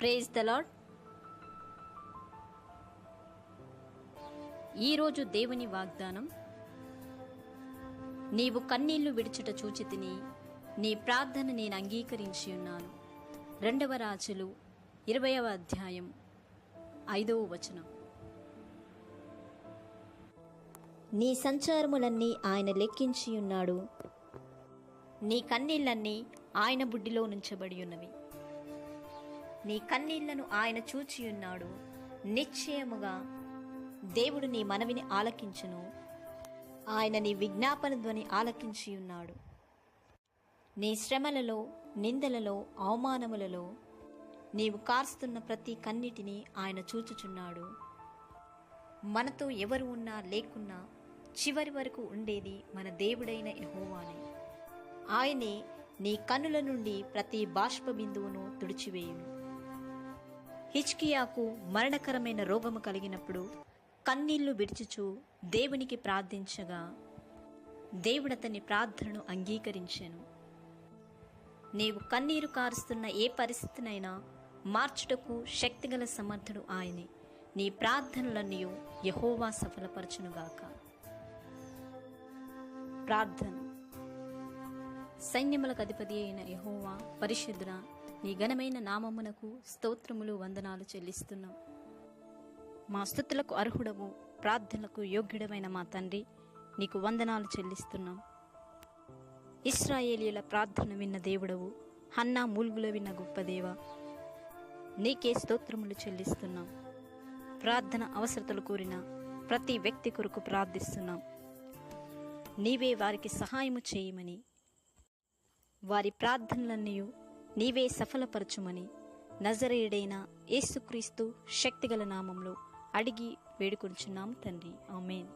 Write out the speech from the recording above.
Praise the lord ఈరోజు దేవుని వాగ్దానం నీవు కన్నీళ్ళు విడుచుట చూచి తిని నీ ప్రార్థన నేను అంగీకరించి ఉన్నాను. రెండవ రాజులు ఇరవయవ అధ్యాయం ఐదవ వచనం. నీ సంచారములన్నీ ఆయన లెక్కించి ఉన్నాడు. నీ కన్నీళ్ళన్నీ ఆయన బుడ్డిలో నుంచబడి ఉన్నవి. నీ కన్నీళ్ళను ఆయన చూచియున్నాడు. నిశ్చయముగా దేవుడు నీ మనవిని ఆలకించును. ఆయన నీ విజ్ఞాపన ధ్వని ఆలకించి ఉన్నాడు నీ శ్రమలలో నిందలలో అవమానములలో నీవు కార్స్తున్న ప్రతి కన్నిటిని ఆయన చూచుచున్నాడు. మనతో ఎవరు ఉన్నా లేకున్నా చివరి వరకు ఉండేది మన దేవుడైన యహోవానే. ఆయనే నీ కన్నుల నుండి ప్రతి బాష్ప బిందువును తుడిచివేయును. హిచ్కియాకు మరణకరమైన రోగము కలిగినప్పుడు కన్నీళ్ళు విడిచుచు దేవునికి ప్రార్థించగా దేవుడతని ప్రార్థనను అంగీకరించెను. నీవు కన్నీరు కారుస్తున్న ఏ పరిస్థితినైనా మార్చుటకు శక్తిగల సమర్థుడు ఆయనే. నీ ప్రార్థనలన్నీ యహోవా సఫలపరచునుగాక ప్రార్థన. సైన్యములకు అధిపతి అయిన యహోవా పరిశుద్ధుడ నీ ఘనమైన నామమునకు స్తోత్రములు వందనాలు చెల్లిస్తున్నాం. మా స్థుతులకు అర్హుడవు ప్రార్థనలకు యోగ్యుడమైన మా తండ్రి నీకు వందనాలు చెల్లిస్తున్నాం. ఇస్రాయేలీల ప్రార్థన విన్న దేవుడవు హన్నా మూల్గుల విన్న గొప్ప దేవ నీకే స్తోత్రములు చెల్లిస్తున్నాం. ప్రార్థన అవసరతలు కోరిన ప్రతి వ్యక్తి కొరకు ప్రార్థిస్తున్నాం. నీవే వారికి సహాయము చేయమని వారి ప్రార్థనలన్నీ నీవే సఫలపరచుమని నజరేయుడైన యేసుక్రీస్తు శక్తిగల నామంలో అడిగి వేడుకొంచున్నాం తండ్రి. ఆమెన్.